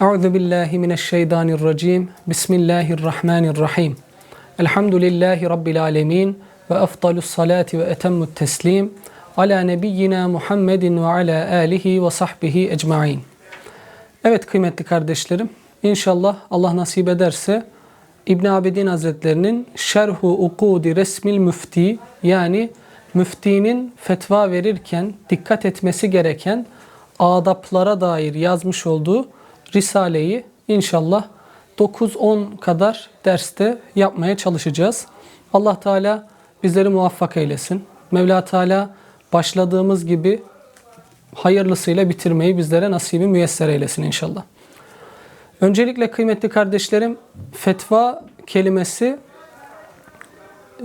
Euzu billahi mineşşeytanirracim. Bismillahirrahmanirrahim. Elhamdülillahi rabbil alamin ve efdalus salati ve etemmut teslim ala nebiyyina Muhammedin ve ala alihi ve sahbihi ecmaîn. Evet kıymetli kardeşlerim, inşallah Allah nasip ederse İbn Abidin Hazretlerinin Şerhu Ukudi Resmil Müfti yani müftinin fetva verirken dikkat etmesi gereken adaplara dair yazmış olduğu Risale'yi inşallah 9-10 kadar derste yapmaya çalışacağız. Allah Teala bizleri muvaffak eylesin. Mevla Teala başladığımız gibi hayırlısıyla bitirmeyi bizlere nasibi müyesser eylesin inşallah. Öncelikle kıymetli kardeşlerim fetva kelimesi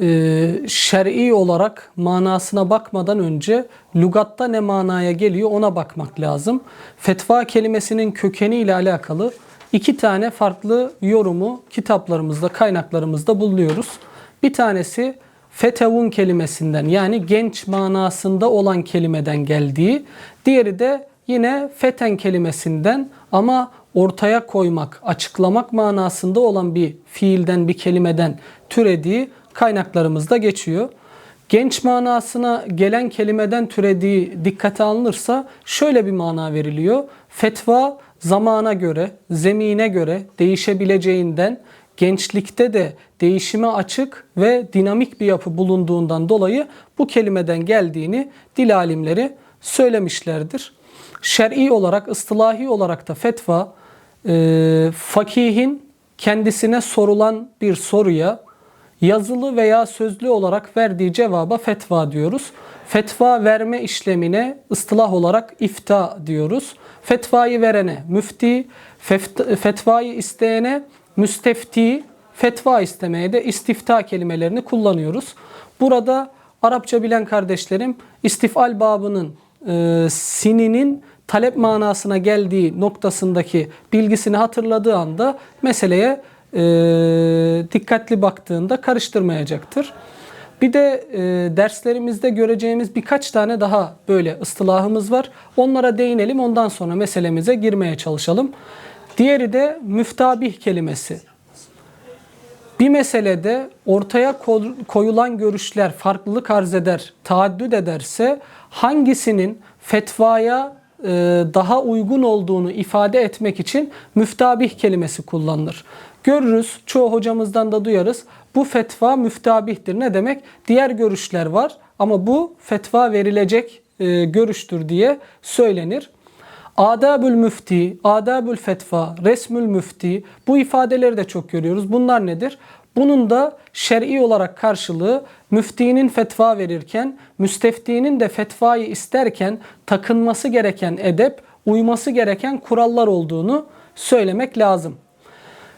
e, şer'i olarak manasına bakmadan önce lügatta ne manaya geliyor ona bakmak lazım. Fetva kelimesinin kökeni ile alakalı iki tane farklı yorumu kitaplarımızda, kaynaklarımızda buluyoruz. Bir tanesi fetevun kelimesinden yani genç manasında olan kelimeden geldiği, diğeri de yine feten kelimesinden ama ortaya koymak, açıklamak manasında olan bir fiilden, bir kelimeden türediği kaynaklarımızda geçiyor. Genç manasına gelen kelimeden türediği dikkate alınırsa şöyle bir mana veriliyor. Fetva zamana göre, zemine göre değişebileceğinden, gençlikte de değişime açık ve dinamik bir yapı bulunduğundan dolayı bu kelimeden geldiğini dil alimleri söylemişlerdir. Şer'i olarak, ıstılahi olarak da fetva, e, fakihin kendisine sorulan bir soruya yazılı veya sözlü olarak verdiği cevaba fetva diyoruz. Fetva verme işlemine ıstılah olarak ifta diyoruz. Fetvayı verene müfti, fetvayı isteyene müstefti, fetva istemeye de istifta kelimelerini kullanıyoruz. Burada Arapça bilen kardeşlerim istifal babının e, sininin talep manasına geldiği noktasındaki bilgisini hatırladığı anda meseleye e, dikkatli baktığında karıştırmayacaktır. Bir de e, derslerimizde göreceğimiz birkaç tane daha böyle ıstılahımız var. Onlara değinelim ondan sonra meselemize girmeye çalışalım. Diğeri de müftabih kelimesi. Bir meselede ortaya koyulan görüşler farklılık arz eder, taaddüt ederse hangisinin fetvaya daha uygun olduğunu ifade etmek için müftabih kelimesi kullanılır. Görürüz, çoğu hocamızdan da duyarız. Bu fetva müftabihtir. Ne demek? Diğer görüşler var ama bu fetva verilecek e, görüştür diye söylenir. Adabül müfti, adabül fetva, resmül müfti bu ifadeleri de çok görüyoruz. Bunlar nedir? Bunun da şer'i olarak karşılığı müftinin fetva verirken, müsteftinin de fetvayı isterken takınması gereken edep, uyması gereken kurallar olduğunu söylemek lazım.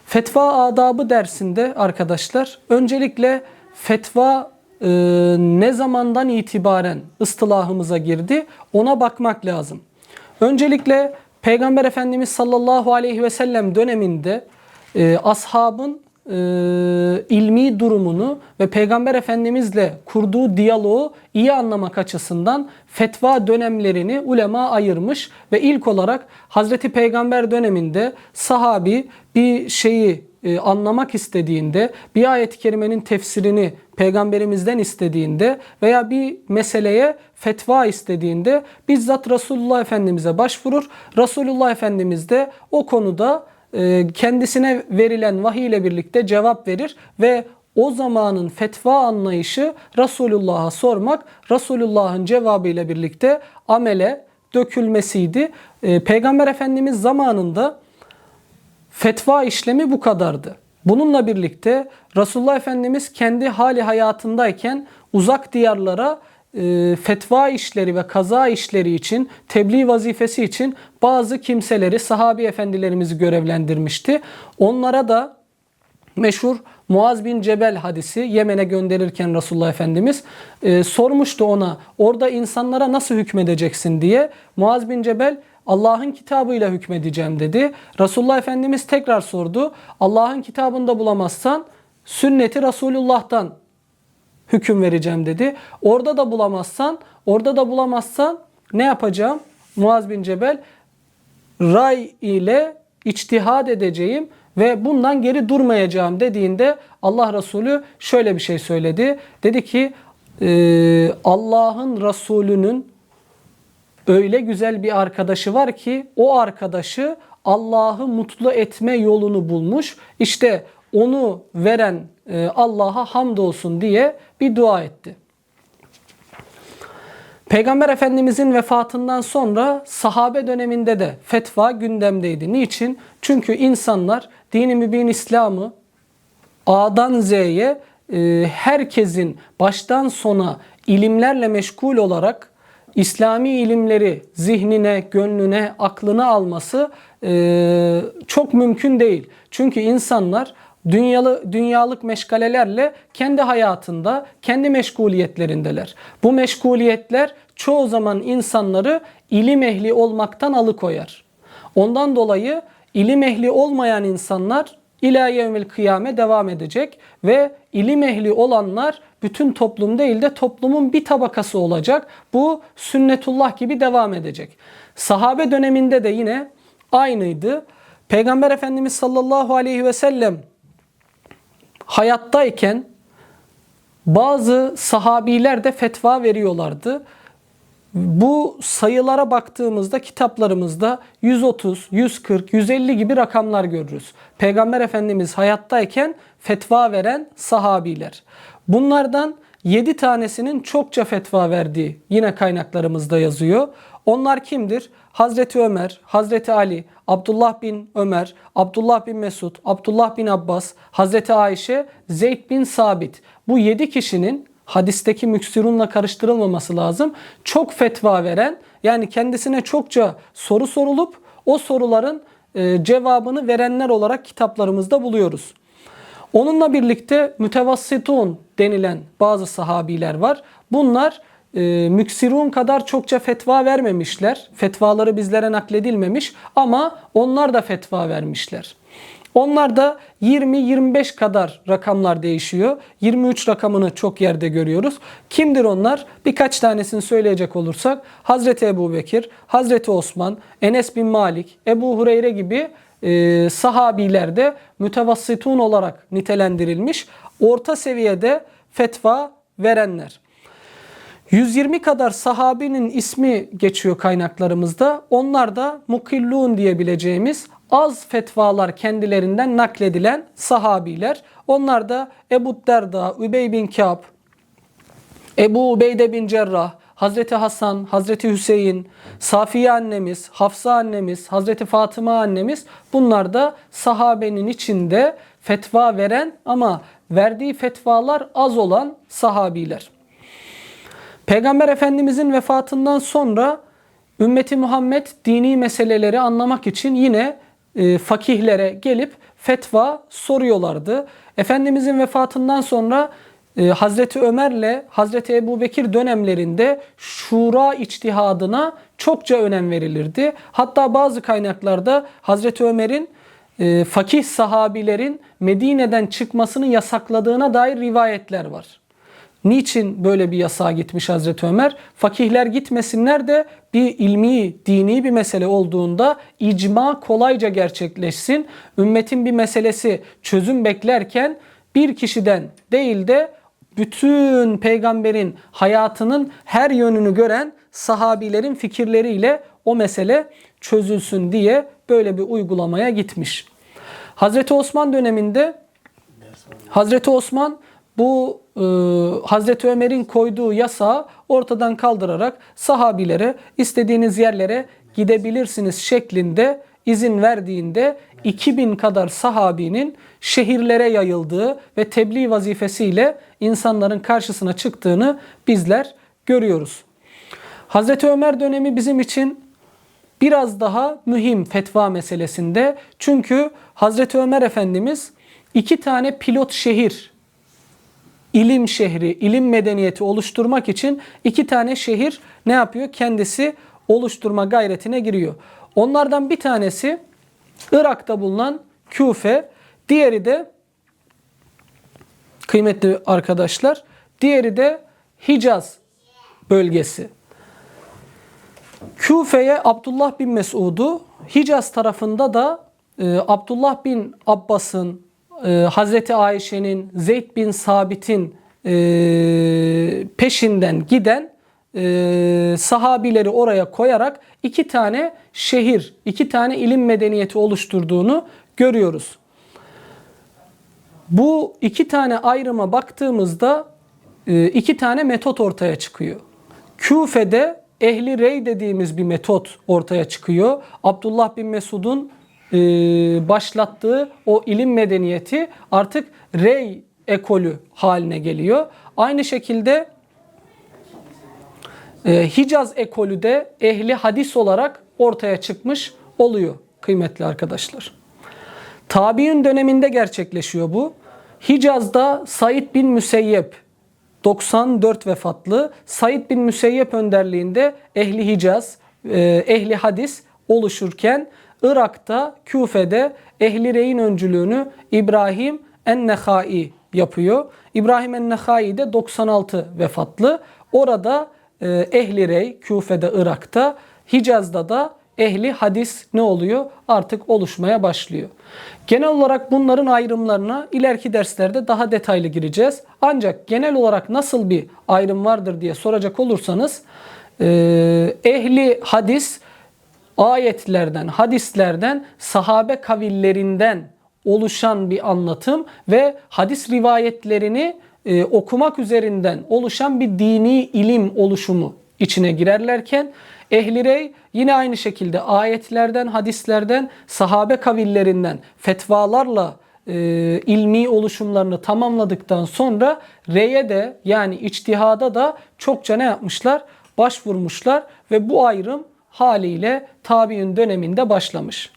Fetva adabı dersinde arkadaşlar öncelikle fetva e, ne zamandan itibaren ıstılahımıza girdi ona bakmak lazım. Öncelikle Peygamber Efendimiz sallallahu aleyhi ve sellem döneminde e, ashabın e, ilmi durumunu ve Peygamber Efendimizle kurduğu diyaloğu iyi anlamak açısından fetva dönemlerini ulema ayırmış ve ilk olarak Hazreti Peygamber döneminde sahabi bir şeyi e, anlamak istediğinde, bir ayet-i kerimenin tefsirini peygamberimizden istediğinde veya bir meseleye fetva istediğinde bizzat Resulullah Efendimiz'e başvurur. Resulullah Efendimiz de o konuda kendisine verilen vahiy ile birlikte cevap verir ve o zamanın fetva anlayışı Resulullah'a sormak, Resulullah'ın cevabı ile birlikte amele dökülmesiydi. E, Peygamber Efendimiz zamanında fetva işlemi bu kadardı. Bununla birlikte Resulullah Efendimiz kendi hali hayatındayken uzak diyarlara e, fetva işleri ve kaza işleri için, tebliğ vazifesi için bazı kimseleri, sahabi efendilerimizi görevlendirmişti. Onlara da meşhur Muaz bin Cebel hadisi Yemen'e gönderirken Resulullah Efendimiz e, sormuştu ona orada insanlara nasıl hükmedeceksin diye. Muaz bin Cebel Allah'ın kitabıyla hükmedeceğim dedi. Resulullah Efendimiz tekrar sordu. Allah'ın kitabında bulamazsan sünneti Resulullah'tan hüküm vereceğim dedi. Orada da bulamazsan, orada da bulamazsan ne yapacağım? Muaz bin Cebel ray ile içtihad edeceğim ve bundan geri durmayacağım dediğinde Allah Resulü şöyle bir şey söyledi. Dedi ki e, Allah'ın Resulü'nün öyle güzel bir arkadaşı var ki o arkadaşı Allah'ı mutlu etme yolunu bulmuş. İşte onu veren e, Allah'a hamdolsun diye bir dua etti. Peygamber Efendimizin vefatından sonra sahabe döneminde de fetva gündemdeydi. Niçin? Çünkü insanlar dini mübin İslam'ı A'dan Z'ye e, herkesin baştan sona ilimlerle meşgul olarak İslami ilimleri zihnine, gönlüne, aklına alması e, çok mümkün değil. Çünkü insanlar dünyalı dünyalık meşgalelerle kendi hayatında, kendi meşguliyetlerindeler. Bu meşguliyetler çoğu zaman insanları ilim ehli olmaktan alıkoyar. Ondan dolayı ilim ehli olmayan insanlar ila yevmil kıyame devam edecek ve ilim ehli olanlar bütün toplum değil de toplumun bir tabakası olacak. Bu sünnetullah gibi devam edecek. Sahabe döneminde de yine aynıydı. Peygamber Efendimiz sallallahu aleyhi ve sellem hayattayken bazı sahabiler de fetva veriyorlardı. Bu sayılara baktığımızda kitaplarımızda 130, 140, 150 gibi rakamlar görürüz. Peygamber Efendimiz hayattayken fetva veren sahabiler. Bunlardan 7 tanesinin çokça fetva verdiği yine kaynaklarımızda yazıyor. Onlar kimdir? Hazreti Ömer, Hazreti Ali, Abdullah bin Ömer, Abdullah bin Mesud, Abdullah bin Abbas, Hazreti Ayşe, Zeyd bin Sabit. Bu 7 kişinin hadisteki müksirunla karıştırılmaması lazım. Çok fetva veren yani kendisine çokça soru sorulup o soruların e, cevabını verenler olarak kitaplarımızda buluyoruz. Onunla birlikte mütevassitun denilen bazı sahabiler var. Bunlar e, müksirun kadar çokça fetva vermemişler. Fetvaları bizlere nakledilmemiş ama onlar da fetva vermişler. Onlar da 20-25 kadar rakamlar değişiyor. 23 rakamını çok yerde görüyoruz. Kimdir onlar? Birkaç tanesini söyleyecek olursak Hazreti Ebu Bekir, Hazreti Osman, Enes bin Malik, Ebu Hureyre gibi e, sahabiler de mütevassitun olarak nitelendirilmiş. Orta seviyede fetva verenler. 120 kadar sahabinin ismi geçiyor kaynaklarımızda. Onlar da mukillun diyebileceğimiz az fetvalar kendilerinden nakledilen sahabiler. Onlar da Ebu Derda, Übey bin Kâb, Ebu Ubeyde bin Cerrah, Hazreti Hasan, Hazreti Hüseyin, Safiye annemiz, Hafsa annemiz, Hazreti Fatıma annemiz bunlar da sahabenin içinde fetva veren ama verdiği fetvalar az olan sahabiler. Peygamber Efendimizin vefatından sonra ümmeti Muhammed dini meseleleri anlamak için yine e, fakihlere gelip fetva soruyorlardı. Efendimizin vefatından sonra e, Hazreti Ömer'le Hazreti Ebu Bekir dönemlerinde şura içtihadına çokça önem verilirdi. Hatta bazı kaynaklarda Hazreti Ömer'in e, fakih sahabilerin Medine'den çıkmasını yasakladığına dair rivayetler var. Niçin böyle bir yasağa gitmiş Hazreti Ömer? Fakihler gitmesinler de bir ilmi, dini bir mesele olduğunda icma kolayca gerçekleşsin. Ümmetin bir meselesi çözüm beklerken bir kişiden değil de bütün peygamberin hayatının her yönünü gören sahabilerin fikirleriyle o mesele çözülsün diye böyle bir uygulamaya gitmiş. Hazreti Osman döneminde Hazreti Osman bu e, Hazreti Ömer'in koyduğu yasağı ortadan kaldırarak sahabilere istediğiniz yerlere gidebilirsiniz şeklinde izin verdiğinde 2000 kadar sahabinin şehirlere yayıldığı ve tebliğ vazifesiyle insanların karşısına çıktığını bizler görüyoruz. Hazreti Ömer dönemi bizim için biraz daha mühim fetva meselesinde. Çünkü Hazreti Ömer Efendimiz iki tane pilot şehir ilim şehri, ilim medeniyeti oluşturmak için iki tane şehir ne yapıyor? Kendisi oluşturma gayretine giriyor. Onlardan bir tanesi Irak'ta bulunan Küfe, diğeri de kıymetli arkadaşlar, diğeri de Hicaz bölgesi. Küfe'ye Abdullah bin Mesud'u, Hicaz tarafında da e, Abdullah bin Abbas'ın, e, Hazreti Ayşe'nin, Zeyd bin Sabit'in e, peşinden giden e, sahabileri oraya koyarak iki tane şehir, iki tane ilim medeniyeti oluşturduğunu görüyoruz. Bu iki tane ayrıma baktığımızda e, iki tane metot ortaya çıkıyor. Küfe'de ehli rey dediğimiz bir metot ortaya çıkıyor. Abdullah bin Mesud'un e, başlattığı o ilim medeniyeti artık rey ekolü haline geliyor. Aynı şekilde e, Hicaz ekolü de ehli hadis olarak ortaya çıkmış oluyor kıymetli arkadaşlar. Tabi'in döneminde gerçekleşiyor bu. Hicaz'da Said bin Müseyyep 94 vefatlı Said bin Müseyyep önderliğinde ehli Hicaz, e, ehli hadis oluşurken Irak'ta, Küfe'de ehli reyin öncülüğünü İbrahim en-Nehai yapıyor. İbrahim en-Nehai de 96 vefatlı. Orada e, ehli rey, Küfe'de, Irak'ta, Hicaz'da da ehli hadis ne oluyor? Artık oluşmaya başlıyor. Genel olarak bunların ayrımlarına ileriki derslerde daha detaylı gireceğiz. Ancak genel olarak nasıl bir ayrım vardır diye soracak olursanız e, ehli hadis ayetlerden, hadislerden, sahabe kavillerinden oluşan bir anlatım ve hadis rivayetlerini e, okumak üzerinden oluşan bir dini ilim oluşumu içine girerlerken Ehli rey yine aynı şekilde ayetlerden, hadislerden, sahabe kavillerinden fetvalarla e, ilmi oluşumlarını tamamladıktan sonra reye de yani içtihada da çokça ne yapmışlar? Başvurmuşlar ve bu ayrım haliyle tabi'in döneminde başlamış.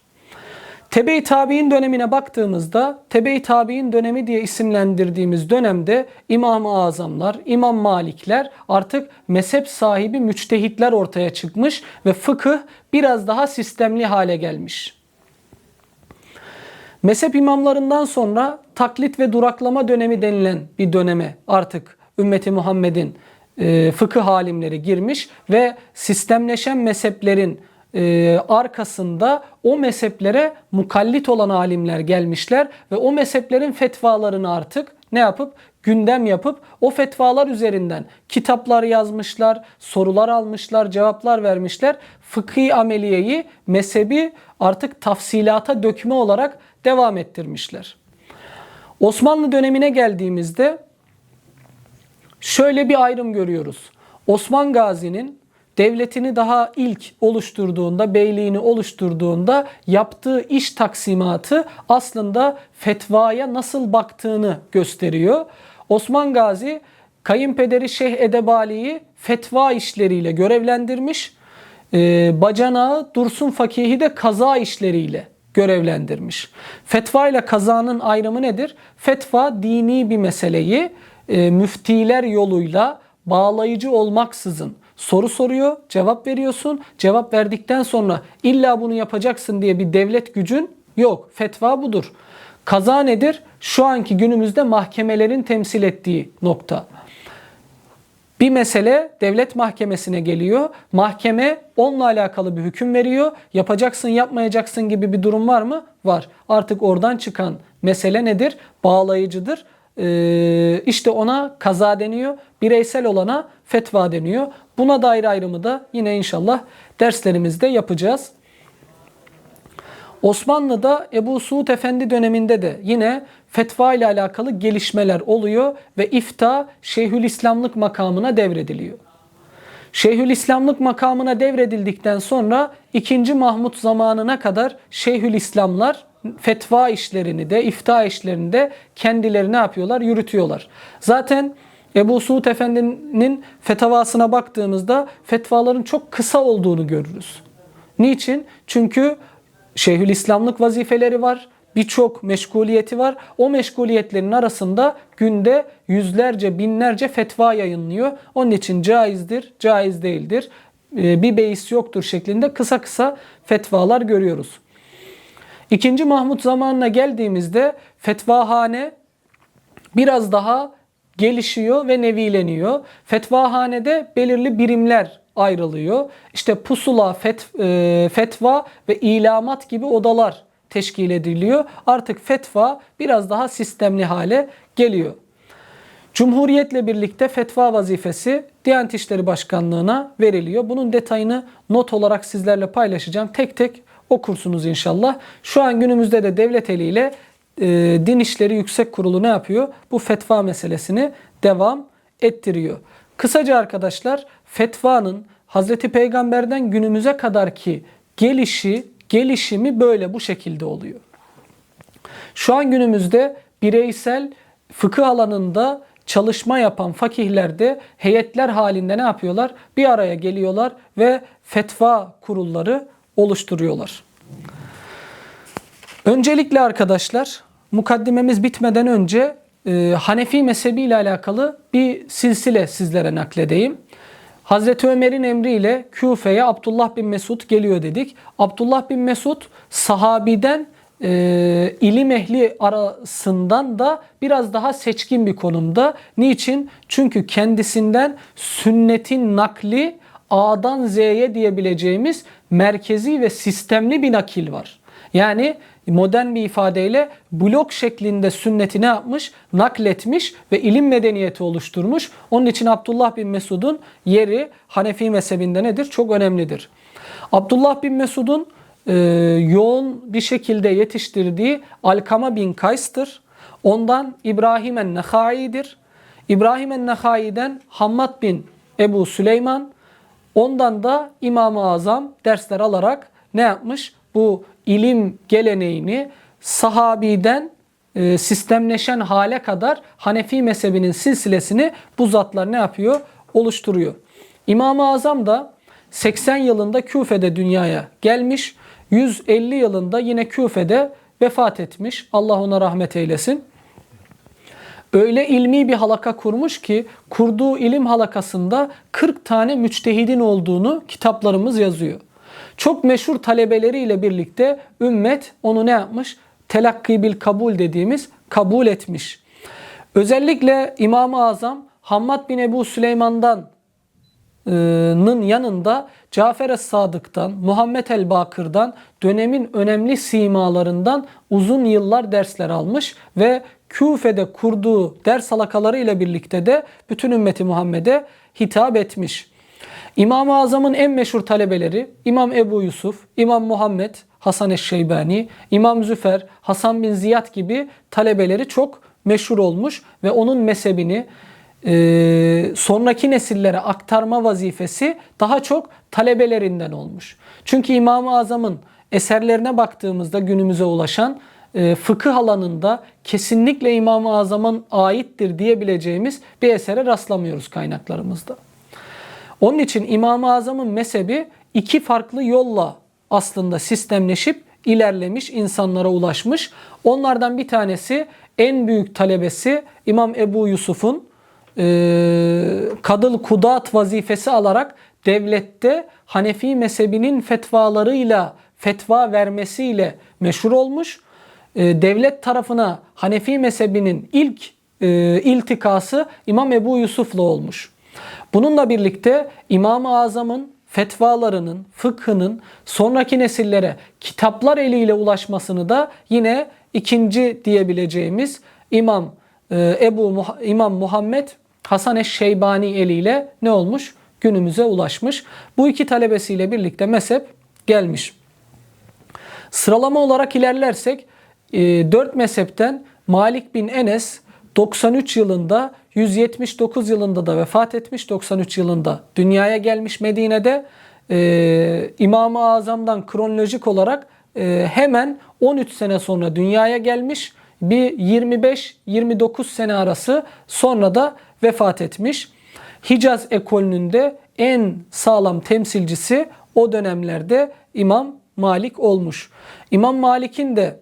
Tebe-i Tabi'in dönemine baktığımızda Tebe-i Tabi'in dönemi diye isimlendirdiğimiz dönemde İmam-ı Azamlar, İmam Malikler artık mezhep sahibi müçtehitler ortaya çıkmış ve fıkıh biraz daha sistemli hale gelmiş. Mezhep imamlarından sonra taklit ve duraklama dönemi denilen bir döneme artık ümmeti Muhammed'in e, fıkıh alimleri girmiş ve sistemleşen mezheplerin e, arkasında o mezheplere mukallit olan alimler gelmişler ve o mezheplerin fetvalarını artık ne yapıp gündem yapıp o fetvalar üzerinden kitaplar yazmışlar, sorular almışlar, cevaplar vermişler. Fıkhi ameliyeyi, mezhebi artık tafsilata dökme olarak devam ettirmişler. Osmanlı dönemine geldiğimizde şöyle bir ayrım görüyoruz. Osman Gazi'nin devletini daha ilk oluşturduğunda, beyliğini oluşturduğunda yaptığı iş taksimatı aslında fetvaya nasıl baktığını gösteriyor. Osman Gazi kayınpederi Şeyh Edebali'yi fetva işleriyle görevlendirmiş. Ee, bacanağı Dursun Fakihi de kaza işleriyle görevlendirmiş. Fetva ile kazanın ayrımı nedir? Fetva dini bir meseleyi e, müftiler yoluyla bağlayıcı olmaksızın soru soruyor, cevap veriyorsun. Cevap verdikten sonra illa bunu yapacaksın diye bir devlet gücün yok. Fetva budur. Kaza nedir? Şu anki günümüzde mahkemelerin temsil ettiği nokta. Bir mesele devlet mahkemesine geliyor. Mahkeme onunla alakalı bir hüküm veriyor. Yapacaksın yapmayacaksın gibi bir durum var mı? Var. Artık oradan çıkan mesele nedir? Bağlayıcıdır. Ee, işte ona kaza deniyor. Bireysel olana fetva deniyor. Buna dair ayrımı da yine inşallah derslerimizde yapacağız. Osmanlı'da Ebu Suud Efendi döneminde de yine fetva ile alakalı gelişmeler oluyor ve ifta Şeyhülislamlık makamına devrediliyor. Şeyhülislamlık makamına devredildikten sonra 2. Mahmut zamanına kadar Şeyhülislamlar fetva işlerini de ifta işlerini de kendileri ne yapıyorlar? Yürütüyorlar. Zaten Ebu Suud Efendi'nin fetvasına baktığımızda fetvaların çok kısa olduğunu görürüz. Niçin? Çünkü Şeyhülislamlık vazifeleri var. Birçok meşguliyeti var. O meşguliyetlerin arasında günde yüzlerce, binlerce fetva yayınlıyor. Onun için caizdir, caiz değildir, ee, bir beis yoktur şeklinde kısa kısa fetvalar görüyoruz. İkinci Mahmut zamanına geldiğimizde fetvahane biraz daha gelişiyor ve nevileniyor. Fetvahanede belirli birimler ayrılıyor. İşte pusula, fet, e, fetva ve ilamat gibi odalar teşkil ediliyor. Artık fetva biraz daha sistemli hale geliyor. Cumhuriyetle birlikte fetva vazifesi Diyanet İşleri Başkanlığı'na veriliyor. Bunun detayını not olarak sizlerle paylaşacağım. Tek tek okursunuz inşallah. Şu an günümüzde de devlet eliyle e, Din İşleri Yüksek Kurulu ne yapıyor? Bu fetva meselesini devam ettiriyor. Kısaca arkadaşlar fetvanın Hazreti Peygamber'den günümüze kadar ki gelişi, gelişimi böyle bu şekilde oluyor. Şu an günümüzde bireysel fıkıh alanında çalışma yapan fakihler de heyetler halinde ne yapıyorlar? Bir araya geliyorlar ve fetva kurulları oluşturuyorlar. Öncelikle arkadaşlar mukaddimemiz bitmeden önce e, Hanefi mezhebi ile alakalı bir silsile sizlere nakledeyim. Hazreti Ömer'in emriyle Küfe'ye Abdullah bin Mesud geliyor dedik. Abdullah bin Mesud sahabiden e, ilim ehli arasından da biraz daha seçkin bir konumda. Niçin? Çünkü kendisinden sünnetin nakli A'dan Z'ye diyebileceğimiz merkezi ve sistemli bir nakil var. Yani modern bir ifadeyle blok şeklinde sünneti ne yapmış? Nakletmiş ve ilim medeniyeti oluşturmuş. Onun için Abdullah bin Mesud'un yeri Hanefi mezhebinde nedir? Çok önemlidir. Abdullah bin Mesud'un e, yoğun bir şekilde yetiştirdiği Alkama bin Kays'tır. Ondan İbrahim en-Nehai'dir. İbrahim en-Nehai'den Hammad bin Ebu Süleyman. Ondan da İmam-ı Azam dersler alarak ne yapmış? Bu ilim geleneğini sahabiden e, sistemleşen hale kadar Hanefi mezhebinin silsilesini bu zatlar ne yapıyor? Oluşturuyor. İmam-ı Azam da 80 yılında Küfe'de dünyaya gelmiş. 150 yılında yine Küfe'de vefat etmiş. Allah ona rahmet eylesin. Öyle ilmi bir halaka kurmuş ki kurduğu ilim halakasında 40 tane müçtehidin olduğunu kitaplarımız yazıyor. Çok meşhur talebeleriyle birlikte ümmet onu ne yapmış? Telakki bil kabul dediğimiz kabul etmiş. Özellikle İmam-ı Azam Hammad bin Ebu Süleyman'dan nın yanında Cafer Es-Sadık'tan, Muhammed el-Bakır'dan dönemin önemli simalarından uzun yıllar dersler almış ve Küfe'de kurduğu ders halakaları ile birlikte de bütün ümmeti Muhammed'e hitap etmiş. İmam-ı Azam'ın en meşhur talebeleri İmam Ebu Yusuf, İmam Muhammed, Hasan Eşşeybani, İmam Züfer, Hasan bin Ziyad gibi talebeleri çok meşhur olmuş ve onun mezhebini e, sonraki nesillere aktarma vazifesi daha çok talebelerinden olmuş. Çünkü İmam-ı Azam'ın eserlerine baktığımızda günümüze ulaşan e, fıkıh alanında kesinlikle İmam-ı Azam'ın aittir diyebileceğimiz bir esere rastlamıyoruz kaynaklarımızda. Onun için İmam-ı Azam'ın mezhebi iki farklı yolla aslında sistemleşip ilerlemiş, insanlara ulaşmış. Onlardan bir tanesi en büyük talebesi İmam Ebu Yusuf'un e, kadıl kudat vazifesi alarak devlette Hanefi mezhebinin fetvalarıyla fetva vermesiyle meşhur olmuş. E, devlet tarafına Hanefi mezhebinin ilk e, iltikası İmam Ebu Yusuf'la olmuş. Bununla birlikte İmam-ı Azam'ın fetvalarının, fıkhının sonraki nesillere kitaplar eliyle ulaşmasını da yine ikinci diyebileceğimiz İmam Ebu İmam Muhammed Hasan Eş-Şeybani eliyle ne olmuş? Günümüze ulaşmış. Bu iki talebesiyle birlikte mezhep gelmiş. Sıralama olarak ilerlersek 4 e, mezhepten Malik bin Enes 93 yılında 179 yılında da vefat etmiş. 93 yılında dünyaya gelmiş Medine'de. Ee, İmam-ı Azam'dan kronolojik olarak e, hemen 13 sene sonra dünyaya gelmiş. Bir 25-29 sene arası sonra da vefat etmiş. Hicaz ekolünün de en sağlam temsilcisi o dönemlerde İmam Malik olmuş. İmam Malik'in de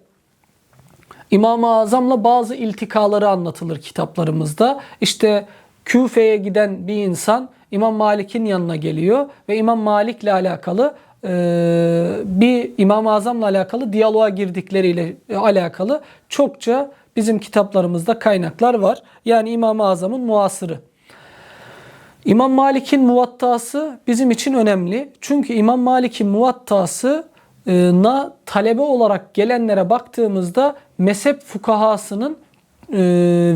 İmam-ı Azam'la bazı iltikaları anlatılır kitaplarımızda. İşte Küfe'ye giden bir insan İmam Malik'in yanına geliyor ve İmam Malik'le alakalı e, bir İmam-ı Azam'la alakalı diyaloğa girdikleriyle alakalı çokça bizim kitaplarımızda kaynaklar var. Yani İmam-ı Azam'ın muasırı. İmam Malik'in muvattası bizim için önemli. Çünkü İmam Malik'in muvattası na talebe olarak gelenlere baktığımızda mezhep fukahasının e,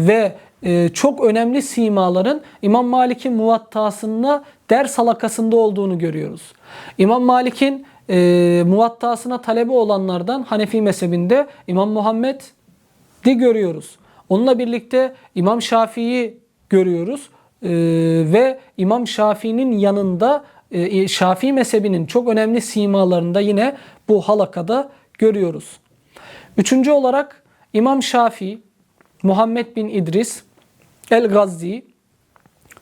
ve e, çok önemli simaların İmam Malik'in muvattasında ders halakasında olduğunu görüyoruz. İmam Malik'in e, muvattasına talebe olanlardan Hanefi mezhebinde İmam Muhammed de görüyoruz. Onunla birlikte İmam Şafii'yi görüyoruz. Ee, ve İmam Şafii'nin yanında e, Şafii mezhebinin çok önemli simalarında yine bu halakada görüyoruz. Üçüncü olarak İmam Şafii, Muhammed bin İdris, El-Gazzi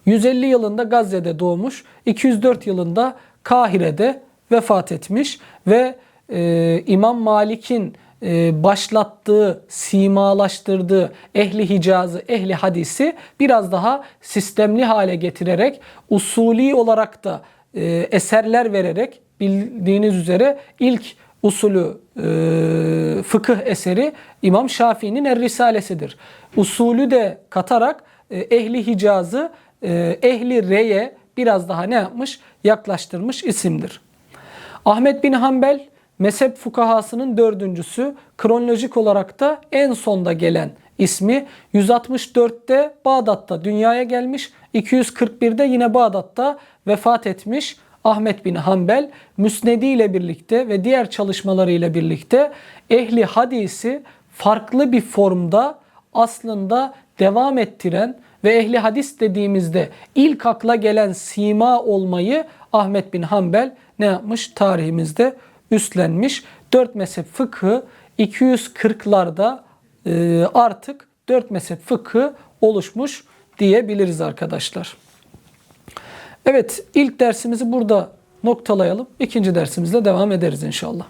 150 yılında Gazze'de doğmuş, 204 yılında Kahire'de vefat etmiş ve e, İmam Malik'in e, başlattığı, simalaştırdığı ehli Hicaz'ı, ehli hadisi biraz daha sistemli hale getirerek, usulü olarak da e, eserler vererek bildiğiniz üzere ilk usulü e, fıkıh eseri İmam Şafii'nin Er Risalesidir. Usulü de katarak e, ehli Hicaz'ı e, ehli Re'ye biraz daha ne yapmış? Yaklaştırmış isimdir. Ahmet bin Hanbel mezhep fukahasının dördüncüsü. Kronolojik olarak da en sonda gelen ismi 164'te Bağdat'ta dünyaya gelmiş. 241'de yine Bağdat'ta vefat etmiş. Ahmet bin Hanbel Müsnedi ile birlikte ve diğer çalışmalarıyla birlikte ehli hadisi farklı bir formda aslında devam ettiren ve ehli hadis dediğimizde ilk akla gelen sima olmayı Ahmet bin Hanbel ne yapmış? Tarihimizde üstlenmiş. Dört mezhep fıkhı 240'larda e, artık dört mezhep fıkhı oluşmuş diyebiliriz arkadaşlar. Evet ilk dersimizi burada noktalayalım. İkinci dersimizle devam ederiz inşallah.